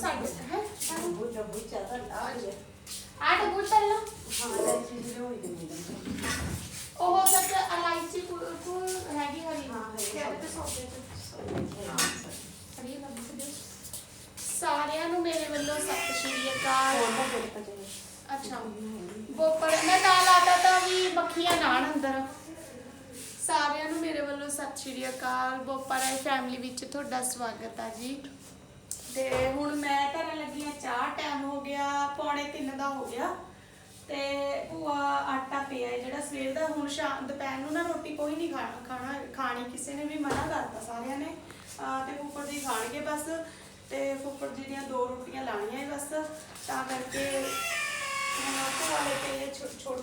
ਸਾਡੇ ਹੈ ਆਟ ਬੁੱਟਲ ਨਾ ਉਹ ਸੱਚ ਇਲਾਇਚੀ ਕੁ ਕੁ ਹੈਗੀ ਹਰੀ ਹਾਂ, ਹੈਗੀ। ਤੇ ਸੌਦੇ ਚ ਹਰੀ ਲੱਭਦੀ ਦਿਓ। ਸਾਰਿਆਂ ਨੂੰ ਮੇਰੇ ਵੱਲੋਂ ਸਤਿ ਸ਼੍ਰੀ ਅਕਾਲ ਅੱਛਾ ਬੋਪਰ ਮੈਂ ਨਾਲ ਆਤਾ ਤਾਂ ਵੀ ਮੱਖੀਆਂ ਨਾਣ ਅੰਦਰ ਸਾਰਿਆਂ ਨੂੰ ਮੇਰੇ ਵੱਲੋਂ ਸਤਿ ਸ਼੍ਰੀ ਅਕਾਲ ਬੋਪਰ ਫੈਮਿਲੀ ਵਿੱਚ ਤੁਹਾਡਾ ਸਵਾਗਤ ਆ ਜੀ ਤੇ ਹੁਣ ਮੈਂ ਧਰਨ ਲੱਗੀ ਆ ਚਾਹ ਟਾਈਮ ਹੋ ਗਿਆ, ਪੌਣੇ 3 ਦਾ ਹੋ ਗਿਆ। ਤੇ ਭੂਆ ਆਟਾ ਪਿਆ ਹੈ ਜਿਹੜਾ ਸਵੇਰ ਦਾ, ਹੁਣ ਸ਼ਾਮ, ਦੁਪਹਿਰ ਨੂੰ ਨਾ ਰੋਟੀ ਕੋਈ ਨਹੀਂ ਖਾਣਾ ਖਾਣਾ, ਖਾਣੀ, ਕਿਸੇ ਨੇ ਵੀ ਮਨਾ ਕਰਤਾ ਸਾਰਿਆਂ ਨੇ। ਤੇ ਫੁੱਫੜ ਜੀ ਖਾਣਗੇ ਬਸ, ਤੇ ਫੁੱਫੜ ਜੀ ਦੀਆਂ ਦੋ ਰੋਟੀਆਂ ਲਾਣੀਆਂ ਬਸ। ਤਾਂ ਕਰਕੇ ਹੁਣ ਭੂਆ ਲੈ ਕੇ ਆਈ ਛੋ-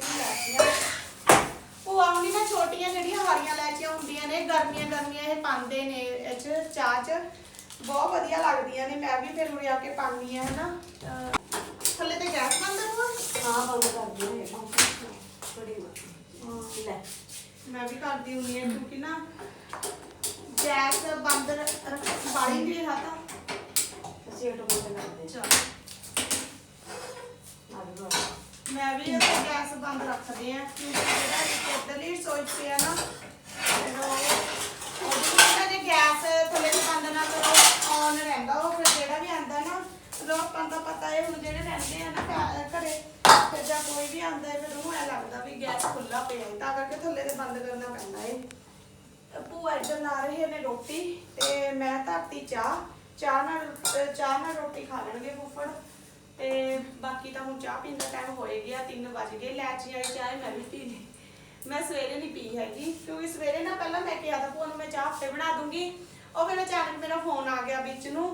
ਭੂਆ, ਹੁਣੀ ਨਾ ਛੋਟੀਆਂ ਜਿਹੜੀਆਂ ਹਰੀਆਂ ਲੈਚੀਆਂ ਹੁੰਦੀਆਂ ਨੇ ਗਰਮੀਆਂ ਗਰਮੀਆਂ ਇਹ ਪਾਉਂਦੇ ਨੇ ਇਹ 'ਚ, ਚਾਹ 'ਚ। ਬਹੁਤ ਵਧੀਆ ਲੱਗਦੀਆਂ ਨੇ ਮੈਂ ਵੀ ਫਿਰ ਉਰੇ ਆ ਕੇ ਪਾਉਂਦੀ ਆ ਹਨਾ ਅਹ ਥੱਲੇ ਤੇ ਗੈਸ ਬੰਦ ਹੈ ਭੂਆ ਹਾਂ ਬੰਦ ਕਰ ਦਿਓ ਇਹ ਥੋੜੀ ਲੈ ਮੈਂ ਵੀ ਕਰਦੀ ਹੁੰਦੀ ਹਾਂ ਕਿਉਂਕਿ ਨਾ ਗੈਸ ਬੰਦ ਰ- ਰੱਖ ਬਾੜੀ ਨਹੀਂ ਰਿਹਾ ਤਾਂ ਅਸੀਂ ਆਟੋਮੈਟਿਕ ਕਰਦੇ ਚਲ ਆ ਲਓ ਮੈਂ ਵੀ ਇੱਥੇ ਗੈਸ ਬੰਦ ਰੱਖਦੇ ਆ ਕਿਉਂਕਿ ਜਿਹੜਾ ਇੱਕ ਇੱਧਰਲੀ ਰਸੋਈ 'ਚ ਪਿਆ ਨਾ ਫਿਰ ਉਹ ਉਹਦੇ ਵਿੱਚ ਨਾ ਜੇ ਗੈਸ ਥੱਲੇ ਤੋਂ ਬੰਦ ਕਰੋ ਔਨ ਰਹਿੰਦਾ ਉਹ, ਫਿਰ ਜਿਹੜਾ ਵੀ ਆਂਦਾ ਨਾ ਲੋਕਾਂ ਦਾ ਪਤਾ ਹੈ ਹੁਣ ਜਿਹੜੇ ਰਹਿੰਦੇ ਆ ਨਾ ਘ- ਘਰੇ, ਫਿਰ ਜਾਂ ਕੋਈ ਵੀ ਆਂਦਾ ਹੈ ਫਿਰ ਉਹਨੂੰ ਐ ਲੱਗਦਾ ਵੀ ਗੈਸ ਖੁੱਲਾ ਪਿਆ ਹੈ ਤਾਂ ਕਰਕੇ ਥੱਲੇ ਤੇ ਬੰਦ ਕਰਨਾ ਪੈਂਦਾ ਹੈ ਭੂਆ ਇੱਧਰ ਲਾ ਰਹੇ ਨੇ ਰੋਟੀ, ਤੇ ਮੈਂ ਧਰਤੀ ਚਾਹ ਚਾਹ ਨਾਲ ਅਹ ਚਾਹ ਨਾਲ ਰੋਟੀ ਖਾ ਲੈਣਗੇ ਫੁੱਫੜ। ਤੇ ਬਾਕੀ ਤਾਂ ਹੁਣ ਚਾਹ ਪੀਣ ਦਾ ਟਾਈਮ ਹੋਏ ਗਿਆ 3 ਵਜ ਗਏ ਲੈਚੀ ਵਾਲੀ ਚਾਹ, ਮੈਂ ਵੀ ਪੀ ਲਈ। ਮੈਂ ਸਵੇਰੇ ਨਹੀਂ ਪੀ ਹੈਗੀ, ਕਿਉਂਕਿ ਸਵੇਰੇ ਨਾ ਪਹਿਲਾਂ ਮੈਂ ਕਿਹਾ ਤਾਂ ਭੂਆ ਨੂੰ ਮੈਂ ਚਾਹ ਹਫ਼ਤੇ ਬਣਾ ਦੂੰਗੀ। ਉਹ ਫਿਰ ਅਚਾਨਕ ਮੇਰਾ ਫੋਨ ਆ ਗਿਆ ਵਿੱਚ ਨੂੰ।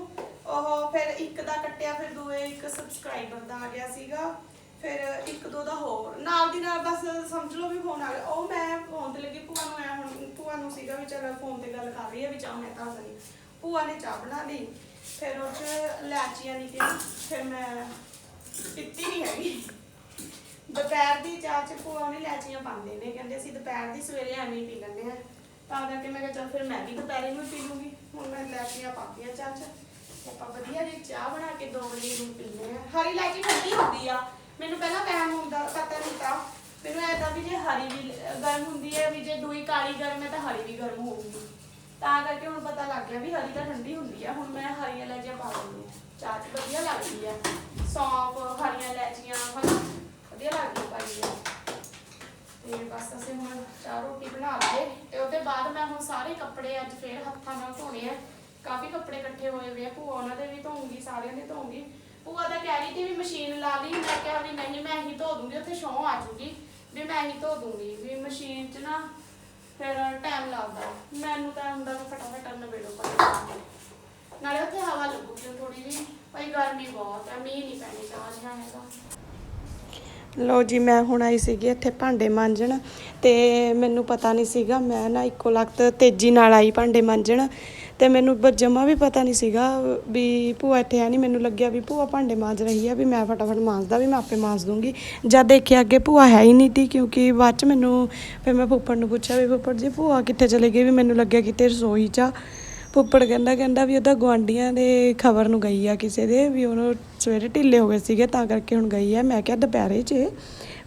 ਉਹ ਫਿਰ ਇੱਕ ਦਾ ਕੱਟਿਆ, ਫਿਰ ਦੂਏ ਇੱਕ ਸਬਸਕ੍ਰਾਈਬਰ ਦਾ ਆ ਗਿਆ ਸੀਗਾ। ਫਿਰ ਇੱਕ, ਦੋ ਦਾ ਹੋਰ। ਨਾਲ ਦੀ ਨਾਲ ਬਸ ਸਮਝ ਲਓ ਵੀ ਫੋਨ ਆ ਗਿਆ। ਉਹ ਮੈਂ ਫੋਨ ਤੇ ਲੱਗੀ, ਭੂਆ ਨੂੰ ਐ ਹੁਣ, ਭੂਆ ਨੂੰ ਸੀਗਾ ਵੀ ਚੱਲ ਫੋਨ ਤੇ ਗੱਲ ਕਰ ਰਹੀ ਹੈ ਵੀ ਚਾਹ ਮੈਂ ਤਾਂ ਨਹੀਂ ਭੂਆ ਨੇ ਚਾਹ ਬਣਾ ਲਈ। ਫਿਰ ਉਹ ਚ ਲੈਚੀਆਂ ਨਿਕਲੀਆਂ ਫਿਰ ਮੈਂ ਪੀਤੀ ਨਹੀਂ ਹੈਗੀ। ਦੁਪਹਿਰ ਦੀ ਚਾਹ ਚ ਭੂਆ ਨੇ ਲੈਚੀਆਂ ਪਾਉਂਦੇ ਨੇ, ਕਹਿੰਦੇ ਅਸੀਂ ਦੁਪਹਿਰ ਦੀ ਸਵੇਰੇ ਐਵੇਂ ਹੀ ਪੀ ਲੈਂਦੇ ਆ ਤਾਂ ਕਰਕੇ ਮੈਂ ਕਿਹਾ ਚੱਲ ਫਿਰ ਮੈਂ ਵੀ ਦੁਪਹਿਰੇ ਨੂੰ ਪੀ ਲੂੰਗੀ। ਹੁਣ ਮੈਂ ਲੈਚੀਆਂ ਪਾਤੀਆਂ ਚਾਹ ਚ। ਤੇ ਆਪਾਂ ਵਧੀਆ ਜਿਹੀ ਚਾਹ ਬਣਾ ਕੇ ਦੋ ਵਜੇ ਨੂੰ ਪੀਂਦੇ ਆ ਹਰੀ ਇਲਾਇਚੀ ਠੰਡੀ ਹੁੰਦੀ ਆ। ਮੈਨੂੰ ਪਹਿਲਾਂ ਵਹਿਮ ਹੁੰਦਾ, ਪਤਾ ਨਹੀਂ ਤਾਂ ਮੈਨੂੰ ਐਦਾਂ ਵੀ ਜੇ ਹਰੀ ਵੀ, ਗਰਮ ਹੁੰਦੀ ਹੈ ਵੀ ਜੇ ਦੂਈ ਕਾਲੀ ਗਰਮ ਹੈ ਤਾਂ ਹਰੀ ਵੀ ਗਰਮ ਹੋਊਗੀ। ਤਾਂ ਕਰਕੇ ਹੁਣ ਪਤਾ ਲੱਗ ਗਿਆ ਵੀ ਹਰੀ ਤਾਂ ਠੰਡੀ ਹੁੰਦੀ ਆ। ਹੁਣ ਮੈਂ ਹਰੀਆਂ ਇਲਾਇਚੀਆਂ ਪਾ ਦਿੰਦੀ ਆ ਚਾਹ ਚ ਵਧੀਆ ਲੱਗਦੀ ਆ। ਸੌਂਫ, ਹਰੀਆਂ ਇਲਾਇਚੀਆਂ ਹਨਾ ਵਧੀਆ ਲੱਗਦੀ ਪਾਈ ਆ ਤੇ ਬਸ ਅਸੀਂ ਹੁਣ ਚਾਹ ਰੋਟੀ ਬਣਾ ਲਏ ਤੇ ਉਹਦੇ ਬਾਅਦ ਮੈਂ ਹੁਣ ਸਾਰੇ ਕੱਪੜੇ ਅੱਜ ਫੇਰ ਹੱਥਾਂ ਨਾਲ ਧੋਣੇ ਆ। ਕਾਫੀ ਕੱਪੜੇ ਇਕੱਠੇ ਹੋਏ ਹੋਏ ਆ। ਭੂਆ ਉਹਨਾਂ ਦੇ ਵੀ ਧੋਉਂਗੀ ਸਾਰਿਆਂ ਦੇ ਧੋਉਂਗੀ ਭੂਆ ਦਾ ਕਹਿ ਰਹੀ ਸੀ ਵੀ ਮਸ਼ੀਨ ਲਾ ਲਈ। ਮੈਂ ਕਿਹਾ ਵੀ ਨਹੀਂ, ਮੈਂ ਹੀ ਧੋ ਦੂੰਗੀ, ਉੱਥੇ ਸ਼ੌਂ ਆ ਜੂਗੀ। ਵੀ ਮੈਂ ਹੀ ਧੋ ਦੂੰਗੀ। ਵੀ ਮਸ਼ੀਨ 'ਚ ਨਾ ਫਿਰ ਟਾਈਮ ਲੱਗਦਾ। ਮੈਨੂੰ ਤਾਂ ਹੁੰਦਾ ਵੀ ਫਟਾਫਟ ਨਵੇੜੋ ਪਰ ਨਾਲੇ ਉੱਥੇ ਹਵਾ ਲੱਗੂਗੀ ਥੋੜੀ ਜਿਹੀ। ਭਾਈ ਗਰਮੀ ਬਹੁਤ ਹੈ ਮੀਂਹ ਨਹੀਂ ਪੈਣੀ ਚਾਹ ਹੈਗਾ। ਲੋ ਜੀ, ਮੈਂ ਹੁਣ ਆਈ ਸੀਗੀ ਇੱਥੇ ਭਾਂਡੇ ਮਾਂਜਣ ਤੇ ਮੈਨੂੰ ਪਤਾ ਨਹੀਂ ਸੀਗਾ, ਮੈਂ ਨਾ ਇੱਕੋ ਲਖਤ ਤੇਜ਼ੀ ਨਾਲ ਆਈ ਭਾਂਡੇ ਮਾਂਜਣ ਤੇ ਮੈਨੂੰ ਬ- ਜਮਾਂ ਵੀ ਪਤਾ ਨਹੀਂ ਸੀਗਾ ਵੀ ਭੂਆ ਇੱਥੇ ਆ ਨਹੀਂ, ਮੈਨੂੰ ਲੱਗਿਆ ਵੀ ਭੂਆ ਭਾਂਡੇ ਮਾਂਜ ਰਹੀ ਆ, ਵੀ ਮੈਂ ਫਟਾਫਟ ਮਾਂਜਦਾ, ਵੀ ਮੈਂ ਆਪੇ ਮਾਂਜ ਦੂੰਗੀ। ਜਦ ਦੇਖਿਆ ਅੱਗੇ ਭੂਆ ਹੈ ਹੀ ਨਹੀਂ ਤੀ, ਕਿਉਂਕਿ ਬਾਅਦ ਚ ਮੈਨੂੰ ਫਿਰ ਮੈਂ ਫੁੱਫੜ ਨੂੰ ਪੁੱਛਿਆ ਵੀ ਫੁੱਫੜ ਜੀ, ਭੂਆ ਕਿੱਥੇ ਚਲੇ ਗਈ? ਵੀ ਮੈਨੂੰ ਲੱਗਿਆ ਕਿਤੇ ਰਸੋਈ 'ਚ ਆ। ਫੁੱਫੜ ਕਹਿੰਦਾ ਕਹਿੰਦਾ ਵੀ ਉਹਦਾ ਗੁਆਂਢੀਆਂ ਦੇ ਖਬਰ ਨੂੰ ਗਈ ਆ ਕਿਸੇ ਦੇ, ਵੀ ਉਹਨੂੰ ਸਵੇਰੇ ਢਿੱਲੇ ਹੋ ਗਏ ਸੀਗੇ, ਤਾਂ ਕਰਕੇ ਹੁਣ ਗਈ ਹੈ ਮੈਂ ਕਿਹਾ ਦੁਪਹਿਰੇ 'ਚ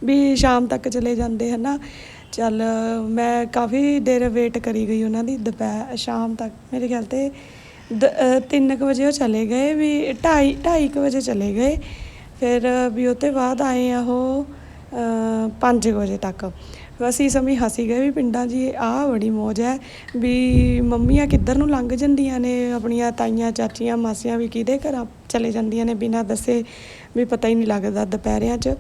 ਵੀ ਸ਼ਾਮ ਤੱਕ ਚਲੇ ਜਾਂਦੇ, ਹਨਾ? ਚੱਲ ਮੈਂ ਕਾਫੀ ਦੇਰ ਵੇਟ ਕਰੀ ਗਈ ਉਹਨਾਂ ਦੀ, ਦੁਪਹਿਰ, ਸ਼ਾਮ ਤੱਕ। ਮੇਰੇ ਖਿਆਲ ਤੇ 3 ਵਜੇ ਉਹ ਚਲੇ ਗਏ, ਵੀ 2:30 2:30 ਵਜੇ ਚਲੇ ਗਏ। ਫਿਰ ਵੀ ਉਹ ਤੋਂ ਬਾਅਦ ਆਏ ਆ ਉਹ 5 ਵਜੇ ਤੱਕ। ਅਸੀਂ ਸਮੇਂ ਹਸੀ ਗਏ ਵੀ ਪਿੰਡਾਂ 'ਚ ਆਹ ਬੜੀ ਮੌਜ ਹੈ ਵੀ ਮੰਮੀਆਂ ਕਿੱਧਰ ਨੂੰ ਲੰਘ ਜਾਂਦੀਆਂ ਨੇ, ਆਪਣੀਆਂ ਤਾਈਆਂ, ਚਾਚੀਆਂ, ਮਾਸੀਆਂ ਵੀ ਕਿਹਦੇ ਘਰਾਂ ਚਲੇ ਜਾਂਦੀਆਂ ਨੇ ਬਿਨਾਂ ਦੱਸੇ ਵੀ ਪਤਾ ਹੀ ਨਹੀਂ ਲੱਗਦਾ ਦੁਪਹਿਰਿਆਂ 'ਚ।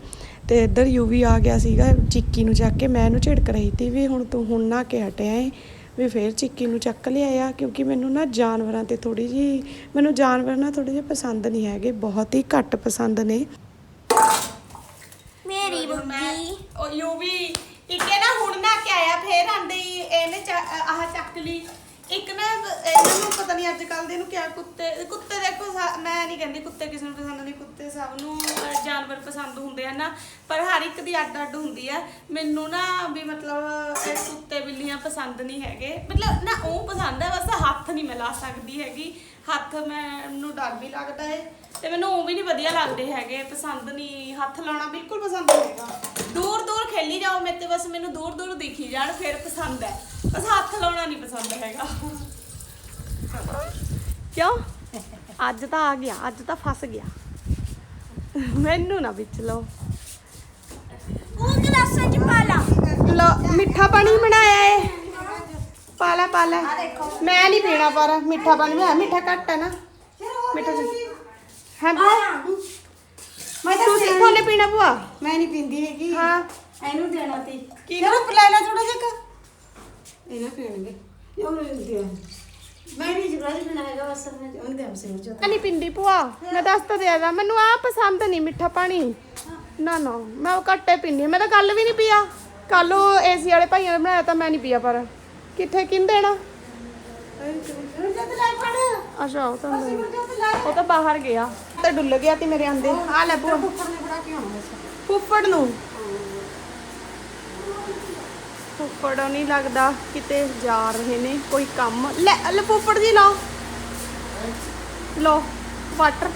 ਤੇ ਇੱਧਰ ਯੂਵੀ ਆ ਗਿਆ ਸੀਗਾ ਚਿੱਕੀ ਨੂੰ ਚੱਕ ਕੇ, ਮੈਂ ਇਹਨੂੰ ਝਿੜਕ ਰਹੀ ਤੀ ਵੀ ਹੁਣ ਤੂੰ ਹੁਣ ਨਾ ਕੇ ਹਟਿਆ ਏ। ਵੀ ਫੇਰ ਚਿੱਕੀ ਨੂੰ ਚੱਕ ਲਿਆਇਆ ਕਿਉਂਕਿ ਮੈਨੂੰ ਨਾ ਜਾਨਵਰਾਂ ਤੇ ਥੋੜੀ ਜੀ ਮੈਨੂੰ ਜਾਨਵਰ ਨਾ ਥੋੜੇ ਜਿਹੇ ਪਸੰਦ ਨਹੀਂ ਹੈਗੇ, ਬਹੁਤ ਹੀ ਘੱਟ ਪਸੰਦ ਨੇ ਮੇਰੀ ਬੁੱਢੀ ਉਹ ਯੂਵੀ ਇੱਕੇ ਨਾ ਹੁਣ ਨਾ ਕੇ ਆਇਆ ਫੇਰ ਆਂਦੇ ਹੀ ਇਹਨੇ ਚ- ਆਹ ਚੱਕ ਲਈ। ਇੱਕ ਨਾ ਇਹਨਾਂ ਨੂੰ ਪਤਾ ਨਹੀਂ ਅੱਜ ਕੱਲ ਦੇ ਨੂੰ ਕਿਆ ਕੁੱਤੇ ਕੁੱਤੇ ਦੇਖੋ ਸਾ- ਮੈਂ ਨਹੀਂ ਕਹਿੰਦੀ ਕੁੱਤੇ ਕਿਸੇ ਨੂੰ ਪਸੰਦ ਨਹੀਂ ਕੁੱਤੇ ਸਭ ਨੂੰ ਅਹ, ਜਾਨਵਰ ਪਸੰਦ ਹੁੰਦੇ ਆ ਨਾ। ਪਰ ਹਰ ਇੱਕ ਦੀ ਅੱਡ ਅੱਡ ਹੁੰਦੀ ਆ। ਮੈਨੂੰ ਨਾ ਵੀ ਮਤਲਬ ਇਹ ਕੁੱਤੇ ਬਿੱਲੀਆਂ ਪਸੰਦ ਨਹੀਂ ਹੈਗੇ। ਮਤਲਬ ਨਾ ਉਹ ਪਸੰਦ ਹੈ ਬਸ ਹੱਥ ਨਹੀਂ ਮੈਂ ਲਾ ਸਕਦੀ ਹੈਗੀ। ਹੱਥ ਮੈਨੂੰ ਡਰ ਵੀ ਲੱਗਦਾ ਹੈ ਤੇ ਮੈਨੂੰ ਉਹ ਵੀ ਨਹੀਂ ਵਧੀਆ ਲੱਗਦੇ ਹੈਗੇ ਪਸੰਦ ਨਹੀਂ ਹੱਥ ਲਾਉਣਾ ਬਿਲਕੁਲ ਪਸੰਦ ਨਹੀਂ ਹੈਗਾ। ਦੂਰ ਦੂਰ ਖੇਲੀ ਜਾਓ ਮੇਰੇ ਤੇ ਬਸ ਮੈਨੂੰ ਦੂਰ ਦੂਰ ਦਿਖੀ ਜਾਣ ਫਿਰ ਪਸੰਦ ਹੈ ਬਸ ਹੱਥ ਲਾਉਣਾ ਨਹੀਂ ਪਸੰਦ ਹੈਗਾ। ਕਿਉਂ? ਅੱਜ ਤਾਂ ਆ ਗਿਆ ਅੱਜ ਤਾਂ ਫਸ ਗਿਆ। ਮੈਨੂੰ ਨਾ ਵਿੱਚ ਲਓ। ਉਹ ਗਲਾਸਾਂ ਚ ਪਾ ਲਾ। ਲੋ ਮਿੱਠਾ ਪਾਣੀ ਬਣਾਇਆ ਏ। ਪਾ ਲੈ ਪਾ ਲੈ। ਮੈਂ ਨਹੀਂ ਪੀਣਾ ਪਰ ਮਿੱਠਾ ਪਾਣੀ ਬਣਾਇਆ ਮਿੱਠਾ ਘੱਟ ਹੈ ਨਾ। ਮਿੱਠਾ ਹੈ ਮੈਂ ਤਾਂ ਤੁਸੀਂ ਕੋਨੇ ਪੀਣਾ ਬੁਆ ਮੈਂ ਨਹੀਂ ਪੀਂਦੀ ਹੈਗੀ। ਹਾਂ। ਇਹਨੂੰ ਦੇਣਾ ਤੀ ਕੀ ਚਲੋ ਪਿਲਾ ਲੈ ਥੋੜਾ ਜਿਹਾ ਇਹਨਾਂ ਪੀਣਗੇ ਦੇ ਮੈਂ ਨਹੀਂ ਜਗਰਾਜ ਬਣਾਏਗਾ ਬਸ ਮੈਂ ਉਹਦੇ ਆਪ ਸੇ ਜੋ ਮੈਂ ਨਹੀਂ ਪਿੰਦੀ ਭੂਆ ਮੈਂ ਦੱਸ ਤਾਂ ਦਿਆ ਮੈਨੂੰ ਆ ਪਸੰਦ ਨਹੀਂ ਮਿੱਠਾ ਪਾਣੀ। ਨਾ ਨਾ ਮੈਂ ਉਹ ਘੱਟੇ ਹਾਂ। ਮੈਂ ਤਾਂ ਕੱਲ ਵੀ ਨਹੀਂ ਪੀਆ। ਕੱਲ ਉਹ ਏਸੀ ਵਾਲੇ ਭਾਈਆਂ ਨੇ ਬਣਾਇਆ ਤਾਂ ਮੈਂ ਨਹੀਂ ਪੀਆ ਪਰ ਕਿੱਥੇ ਕਿੰਨ ਦੇਣਾ? ਅੱਛਾ ਉਹ ਤਾਂ ਉਹ ਬਾਹਰ ਗਿਆ। ਤੇ ਡੁੱਲ ਗਿਆ ਤੇ ਮੇਰੇ ਆਂਦੇ। ਆ ਲੈ ਭੂਆ। ਫੁੱਫੜ ਨੂੰ। ਫੁੱਫੜ ਨਹੀਂ ਲੱਗਦਾ ਕਿਤੇ ਜਾ ਰਹੇ ਨੇ ਕੋਈ ਕੰਮ। ਲੈ ਲੈ ਫੁੱਫੜ ਜੀ ਲਓ। ਲਓ ਵਾਟਰ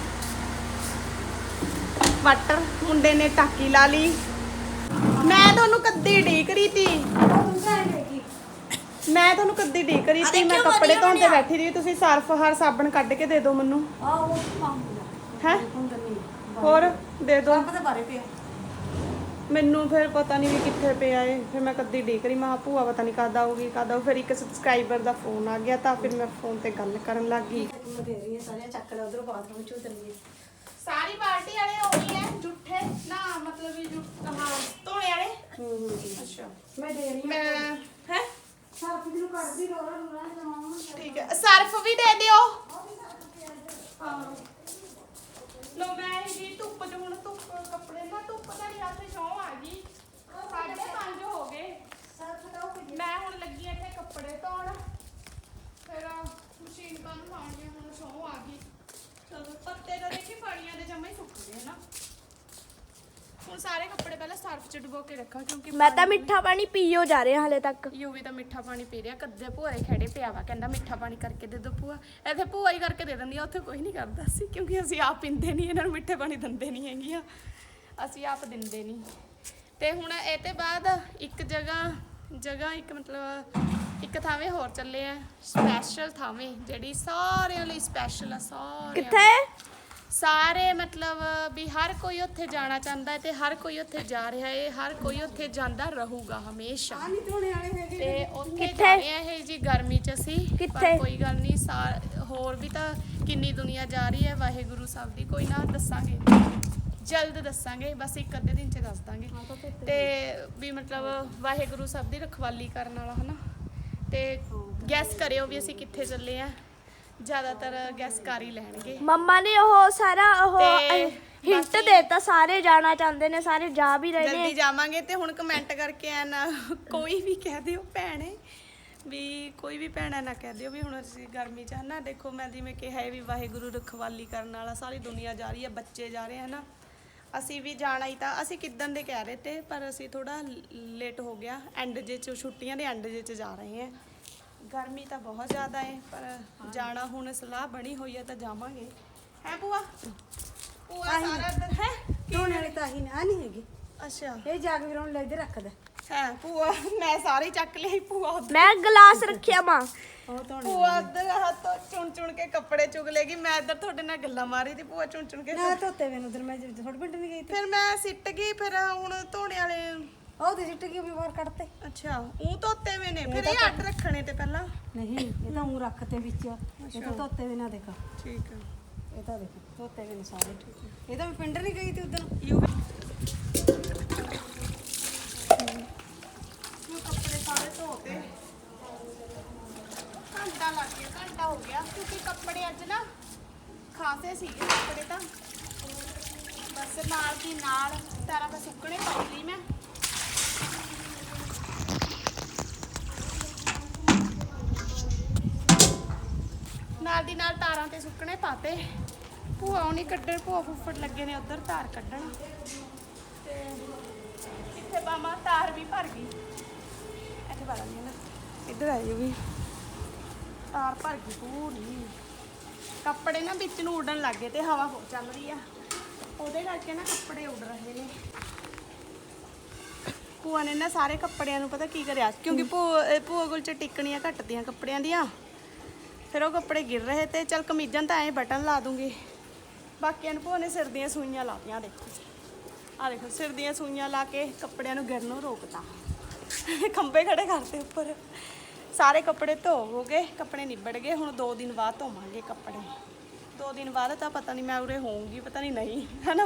ਵਾਟਰ ਮੁੰਡੇ ਨੇ ਟਾਕੀ ਲਾ ਲਈ। ਮੈਂ ਤੁਹਾਨੂੰ ਕੱਦੀ ਢੀਕ ਰਹੀ ਤੀ ਮੈਂ ਤੁਹਾਨੂੰ ਕੱਦੀ ਢੀਕ ਰਹੀ ਤੀ ਮੈਂ ਕੱਪੜੇ ਧੋਣ ਤੇ ਬੈਠੀ ਰਹੀ ਤੁਸੀਂ ਸਰਫ ਹਰ ਸਾਬਣ ਕੱਢ ਕੇ ਦੇ ਦਿਓ ਮੈਨੂੰ। ਹੈ ਹੋਰ ਦੇ ਦਿਓ। ਪਤਾ ਬਾਰੇ ਪਿਆ। ਮੈਨੂੰ ਫਿਰ ਪਤਾ ਨਹੀਂ ਵੀ ਕਿੱਥੇ ਪਿਆ ਏ ਫਿਰ ਮੈਂ ਕੱਦੀ ਢੀਕ ਰਹੀ ਮਾਂ ਭੂਆ ਪਤਾ ਨਹੀਂ ਕਦ ਆਊਗੀ ਕਦ ਆਊ ਫਿਰ ਇੱਕ ਸਬਸਕ੍ਰਾਈਬਰ ਦਾ ਫੋਨ ਆ ਗਿਆ ਤਾਂ ਫਿਰ ਮੈਂ ਫੋਨ ਤੇ ਗੱਲ ਕਰਨ ਲੱਗ ਗਈ। ਮੈਂ ਦੇ ਰਹੀ ਹਾਂ ਸਾਰੇ ਚੱਕ ਲੈ ਉਧਰ ਬਾਥਰੂਮ ਚ ਉਤਰੀਏ ਸਾਰੀ ਪਾਰਟੀ ਵਾਲੇ ਹੋ ਗਈ ਐ ਜੁੱਠੇ। ਨਾ ਮਤਲਬ ਵੀ ਜੁੱਠ ਹਾਂ ਧੋਣੇ ਵਾਲੇ। ਹੂੰ ਹੂੰ ਅੱਛਾ। ਮੈਂ ਦੇ ਰਹੀ ਮੈਂ ਹੈ? ਸਰਫ ਨੂੰ ਕੱਢਦੀ ਰੋਲਾ ਰੋਲਾ ਜਮਾਉਂ ਠੀਕ ਹੈ ਸਰਫ ਵੀ ਦੇ ਦਿਓ। ਹਾਂ। ਲੋ ਮੈਂ ਜੀ ਧੁੱਪ ਚ ਹੁਣ ਧੁੱਪ, ਕੱਪੜੇ ਨਾ ਧੁੱਪ ਦਾ ਨਹੀਂ ਹੱਥ ਛੋਂ ਆ ਗਈ। ਸਾਢੇ ਪੰਜ ਹੋ ਗਏ। ਮੈਂ ਹੁਣ ਲੱਗੀ ਇੱਥੇ ਕੱਪੜੇ ਧੋਣ। ਫਿਰ ਮਸ਼ੀਨ ਬੰਦ ਲਾਉਣੀ ਹੁਣ ਸੌਂ ਆ ਗਈ ਚਲੋ ਪੱਤੇ ਤਾਂ ਦੇਖੀ ਫੜੀਆਂ ਦੇ ਜਮਾ ਹੀ ਸੁੱਕ ਗਏ ਨਾ ਹੁਣ ਸਾਰੇ ਕੱਪੜੇ ਪਹਿਲਾਂ ਸਰਫ ਚ ਡੁਬੋ ਕੇ ਰੱਖਾਂ ਕਿਉਂਕਿ ਮੈਂ ਤਾਂ ਮਿੱਠਾ ਪਾਣੀ ਪੀਓ ਜਾ ਰਿਹਾ ਹਲੇ ਤੱਕ। ਯੂਵੀ ਤਾਂ ਮਿੱਠਾ ਪਾਣੀ ਪੀ ਰਿਹਾ ਕੱਦੇ ਦੇ ਖੜੇ ਪਿਆ ਵਾ ਕਹਿੰਦਾ ਮਿੱਠਾ ਪਾਣੀ ਕਰਕੇ ਦੇ ਦੋ ਭੂਆ। ਇੱਥੇ ਭੂਆ ਹੀ ਕਰਕੇ ਦੇ ਦਿੰਦੀ ਆ ਉੱਥੇ ਕੋਈ ਨਹੀਂ ਕਰਦਾ ਸੀ ਕਿਉਂਕਿ ਅਸੀਂ ਆਪ ਪੀਂਦੇ ਨਹੀਂ ਇਹਨਾਂ ਨੂੰ ਮਿੱਠੇ ਪਾਣੀ ਦਿੰਦੇ ਨਹੀਂ ਹੈਗੀਆਂ। ਅਸੀਂ ਆਪ ਦਿੰਦੇ ਨਹੀਂ। ਤੇ ਹੁਣ ਇਹ ਤੇ ਬਾਅਦ ਇੱਕ ਜਗ੍ਹਾ ਜਗ੍ਹਾ ਇੱਕ ਮਤਲਬ ਇੱਕ ਥਾਵੇਂ ਹੋਰ ਚੱਲੇ ਆ ਸਪੈਸ਼ਲ ਥਾਵੇਂ ਜਿਹੜੀ ਸਾਰਿਆਂ ਲਈ ਸਪੈਸ਼ਲ ਆ ਸਾਰਿਆਂ ਕਿੱਥੇ? ਸਾਰੇ ਮਤਲਬ ਵੀ ਹਰ ਕੋਈ ਉੱਥੇ ਜਾਣਾ ਚਾਹੁੰਦਾ ਹੈ ਤੇ ਹਰ ਕੋਈ ਉੱਥੇ ਜਾ ਰਿਹਾ ਹੈ ਹਰ ਕੋਈ ਉੱਥੇ ਜਾਂਦਾ ਰਹੂਗਾ ਹਮੇਸ਼ਾ। ਤੇ ਉੱਥੇ ਕਿੱਥੇ? ਜਾ ਰਹੇ ਆ ਇਹ ਜੀ ਗਰਮੀ ਚ ਅਸੀਂ ਪਰ? ਕੋਈ ਗੱਲ ਨਹੀਂ ਸਾ- ਹੋਰ ਵੀ ਤਾਂ ਕਿੰਨੀ ਦੁਨੀਆ ਜਾ ਰਹੀ ਹੈ ਵਾਹਿਗੁਰੂ ਸਾਹਿਬ ਦੀ ਕੋਈ ਨਾ ਦੱਸਾਂਗੇ। ਜਲਦ ਦੱਸਾਂਗੇ ਬਸ ਇੱਕ ਅੱਧੇ ਦਿਨ ਚ ਦੱਸ ਦਾਂਗੇ। ਤੇ ਵੀ ਮਤਲਬ ਵਾਹਿਗੁਰੂ ਸਾਹਿਬ ਦੀ ਰਖਵਾਲੀ ਕਰਨ ਵਾਲਾ ਹਨਾ। ਤੇ ਗੈਸ ਕਰਿਓ ਵੀ ਅਸੀਂ ਕਿੱਥੇ ਚੱਲੇ ਆ। ਜ਼ਿਆਦਾਤਰ ਗੈਸ ਕਰ ਹੀ ਲੈਣਗੇ। ਮੰਮਾ ਨੇ ਉਹ ਸਾਰਾ ਉਹ ਤੇ ਹਿੰਟ ਬਾਕੀ- ਦੇਤਾ ਸਾਰੇ ਜਾਣਾ ਚਾਹੁੰਦੇ ਨੇ ਸਾਰੇ ਜਾ ਵੀ ਰਹੇ ਜਲਦੀ ਨੇ ਜਾਵਾਂਗੇ ਤੇ ਹੁਣ ਕਮੈਂਟ ਕਰਕੇ ਐ ਨਾ ਕੋਈ ਵੀ ਕਹਿ ਦਿਓ ਭੈਣੇ ਵੀ ਕੋਈ ਵੀ ਭੈਣਾ ਨਾ ਕਹਿ ਦਿਓ ਵੀ ਹੁਣ ਅਸੀਂ ਗਰਮੀ ਚ ਹਨਾ ਦੇਖੋ ਮੈਂ ਜਿਵੇਂ ਕਿਹਾ ਹੈ ਵੀ ਵਾਹਿਗੁਰੂ ਰਖਵਾਲੀ ਕਰਨ ਵਾਲਾ ਸਾਰੀ ਦੁਨੀਆ ਜਾ ਰਹੀ ਹੈ ਬੱਚੇ ਜਾ ਰਹੇ ਹਨਾ। ਅਸੀਂ ਵੀ ਜਾਣਾ ਹੀ ਤਾਂ ਅਸੀਂ ਕਿੱਦਣ ਦੇ ਕਹਿ ਰਹੇ ਤੇ ਪਰ ਅਸੀਂ ਥੋੜਾ ਲੇਟ ਹੋ ਗਿਆ ਐਂਡ ਜੇ ਚ ਛੁੱਟੀਆਂ ਦੇ ਐਂਡ ਜੇ ਚ ਜਾ ਰਹੇ ਹਾਂ। ਗਰਮੀ ਤਾਂ ਬਹੁਤ ਜ਼ਿਆਦਾ ਹੈ ਪਰ ਜਾਣਾ ਹੁਣ ਸਲਾਹ ਬਣੀ ਹੋਈ ਹੈ ਤਾਂ ਜਾਵਾਂਗੇ। ਹੈ ਭੂਆ? ਭੂਆ ਸਾਰਾ ਦਿਨ ਹੈ? ਧੋਣੇ ਵਾਲੀ ਤਾਂ ਹੀ ਨਾ ਨਹੀਂ ਹੈਗੀ। ਅੱਛਾ। ਇਹ ਜਾਗ ਵੀਰੋਂ ਲੈ ਦੇ। ਰੱਖਦਾ ਹੈ ਭੂਆ ਮੈਂ ਸਾਰੇ ਚੱਕ ਲਈ ਭੂਆ ਮੈਂ ਗਲਾਸ ਰੱਖਿਆ ਮਾਂ ਉਹ ਧੋਣੇ ਭੂਆ ਉਧਰ ਹੱਥੋਂ ਚੁਣ ਚੁਣ ਕੇ ਕੱਪੜੇ ਚੁਗ ਲੇਗੀ ਮੈਂ ਇੱਧਰ ਤੁਹਾਡੇ ਨਾਲ ਗੱਲਾਂ ਮਾਰੀ ਤੇ ਭੂਆ ਚੁਣ ਚੁਣ ਕੇ ਨਾ ਧੋਤੇ ਵੇ ਉਧਰ ਮੈਂ ਥੋੜੇ ਪਿੰਡ ਨਹੀਂ ਗਈ ਤੇ ਫਿਰ ਮੈਂ ਸਿੱਟ ਗਈ ਫਿਰ ਹੁਣ ਧੋਣੇ ਵਾਲੇ ਉਹ ਤੇ ਸਿੱਟ ਕੇ ਵੀ ਬਾਹਰ ਕੱਢਤੇ। ਅੱਛਾ ਉਹ ਧੋਤੇ ਵੇ ਨੇ। ਫਿਰ ਇਹ ਅੱਡ ਰੱਖਣੇ ਤੇ ਪਹਿਲਾਂ? ਨਹੀਂ ਇਹ ਤਾਂ ਉਹ ਰੱਖਤੇ ਵਿੱਚ। ਇਹ ਤਾਂ ਧੋਤੇ ਵੀ ਨਾ ਦੇਖਾ। ਠੀਕ ਹੈ ਇਹ ਤਾਂ ਦੇਖ ਧੋਤੇ ਵੀ ਨੇ ਸਾਰੇ। ਇਹ ਤਾਂ ਮੈਂ ਪਿੰਡ ਨਹੀਂ ਗਈ ਤੇ ਉਧਰ ਯੂ ਉਹ ਕੱਪੜੇ ਸਾਰੇ ਧੋਤੇ। ਘੰਟਾ ਲੱਗ ਗਿਆ ਘੰਟਾ ਹੋ ਗਿਆ। ਕਿਉਂਕਿ ਕੱਪੜੇ ਅੱਜ ਨਾ ਖਾਸੇ ਸੀਗੇ ਕੱਪੜੇ ਤਾਂ। ਬਸ ਨਾਲ ਦੀ ਨਾਲ ਤਾਰਾਂ ਤਾਂ ਸੁੱਕਣੇ ਪਾਈ ਲਈ ਮੈਂ। ਨਾਲ ਦੀ ਨਾਲ ਤਾਰਾਂ ਤੇ ਸੁੱਕਣੇ ਪਾਤੇ। ਭੂਆ ਉਹ ਕੱਢਣ, ਭੂਆ ਫੁੱਫੜ ਲੱਗੇ ਨੇ ਉਧਰ ਤਾਰ ਕੱਢਣ। ਤੇ ਇੱਥੇ ਬਾਮਾ ਤਾਰ ਵੀ ਭਰ ਗਈ। ਇੱਥੇ ਪਾ ਲਾਂਗੇ ਇੱਧਰ ਆ ਜਾਓ ਤਾਰ ਭਰ ਗਈ ਪੂਰੀ। ਕੱਪੜੇ ਨਾ ਵਿੱਚ ਨੂੰ ਉੱਡਣ ਲੱਗੇ ਤੇ ਹਵਾ ਬਹੁਤ ਚੱਲ ਰਹੀ ਆ। ਉਹਦੇ ਕਰਕੇ ਨਾ ਕੱਪੜੇ ਉੱਡ ਰਹੇ ਨੇ। ਭੂਆ ਨੇ ਨਾ ਸਾਰੇ ਕੱਪੜਿਆਂ ਨੂੰ ਪਤਾ ਕੀ ਕਰਿਆ? ਕਿਉਂਕਿ ਭੂਆ, ਇਹ ਭੂਆ ਕੋਲ ਚ ਟਿਕਣੀਆਂ ਘਟਦੀਆਂ ਕੱਪੜਿਆਂ ਦੀਆਂ। ਫਿਰ ਉਹ ਕੱਪੜੇ ਗਿਰ ਰਹੇ ਤੇ ਚਲ ਕਮੀਜ਼ਾਂ ਤਾਂ ਐਂ ਬਟਨ ਲਾ ਦੂੰਗੀ। ਬਾਕੀ ਨੂੰ ਨੇ ਸਿਰ ਦੀਆਂ ਸੂਈਆਂ ਲਾਤੀਆਂ, ਦੇਖੋ। ਆ ਦੇਖੋ, ਸਿਰ ਦੀਆਂ ਸੂਈਆਂ ਲਾ ਕੇ ਕੱਪੜਿਆਂ ਨੂੰ ਗਿਰਨੋਂ ਰੋਕਤਾ। ਖੰਬੇ ਖੜੇ ਕਰਤੇ ਉੱਪਰ। ਸਾਰੇ ਕੱਪੜੇ ਧੋ ਹੋ ਗਏ, ਕੱਪੜੇ ਨਿਬੜ ਗਏ, ਹੁਣ 2 ਦਿਨ ਬਾਅਦ ਧੋਵਾਂਗੇ ਕੱਪੜੇ। 2 ਦਿਨ ਬਾਅਦ ਤਾਂ ਪਤਾ ਨਹੀਂ ਮੈਂ ਉਰੇ ਹੋਊਂਗੀ, ਪਤਾ ਨਹੀਂ ਨਹੀਂ, ਹਨਾ?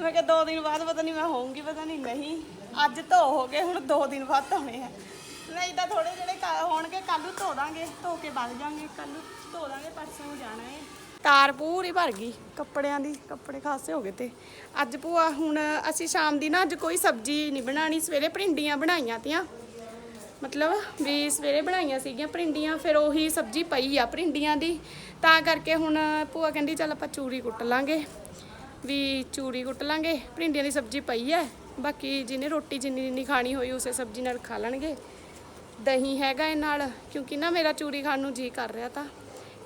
ਮੈਂ ਕਿਹਾ 2 ਦਿਨ ਬਾਅਦ ਪਤਾ ਨਹੀਂ ਮੈਂ ਹੋਊਂਗੀ, ਪਤਾ ਨਹੀਂ ਨਹੀਂ। ਅੱਜ ਧੋ ਹੋ ਗਏ, ਹੁਣ 2 ਦਿਨ ਬਾਅਦ ਧੋਣੇ ਆ। ਨਹੀਂ ਤਾਂ ਥੋੜੇ ਜਿਹੜੇ ਕ- ਹੋਣਗੇ ਕੱਲ ਨੂੰ ਧੋ ਦਾਂਗੇ, ਧੋ ਕੇ ਵਗ ਜਾਾਂਗੇ ਕੱਲ ਨੂੰ ਧੋ ਦਾਂਗੇ, ਪਰਸੋਂ ਜਾਣਾ ਹੈ ਤਾਰ ਪੂਰੀ ਭਰ ਗਈ, ਕੱਪੜਿਆਂ ਦੀ, ਕੱਪੜੇ ਖਾਸੇ ਹੋ ਗਏ ਤੇ। ਅੱਜ ਭੂਆ, ਹੁਣ ਅਸੀਂ ਸ਼ਾਮ ਦੀ ਨਾ ਅੱਜ ਕੋਈ ਸਬਜ਼ੀ ਨਹੀਂ ਬਣਾਣੀ ਸਵੇਰੇ ਭਿੰਡੀਆਂ ਬਣਾਈਆਂ ਤੀਆਂ। ਮਤਲਬ ਵੀ ਸਵੇਰੇ ਬਣਾਈਆਂ ਸੀਗੀਆਂ ਭਿੰਡੀਆਂ, ਫਿਰ ਉਹੀ ਸਬਜ਼ੀ ਪਈ ਆ ਭਿੰਡੀਆਂ ਦੀ। ਤਾਂ ਕਰਕੇ ਹੁਣ ਭੂਆ ਕਹਿੰਦੀ, ਚੱਲ ਆਪਾਂ ਚੂਰੀ ਕੁੱਟ ਲਾਂਗੇ। ਵੀ ਚੂਰੀ ਕੁੱਟ ਲਾਂਗੇ, ਭਿੰਡੀਆਂ ਦੀ ਸਬਜ਼ੀ ਪਈ ਹੈ ਬਾਕੀ ਜਿਹਨੇ ਰੋਟੀ ਜਿੰਨੀ ਜਿੰਨੀ ਖਾਣੀ ਹੋਈ, ਉਸੇ ਸਬਜ਼ੀ ਨਾਲ ਖਾ ਲੈਣਗੇ। ਦਹੀਂ ਹੈਗਾ ਇਹ ਨਾਲ, ਕਿਉਂਕਿ ਨਾ ਮੇਰਾ ਚੂਰੀ ਖਾਣ ਨੂੰ ਜੀ ਕਰ ਰਿਹਾ ਤਾਂ।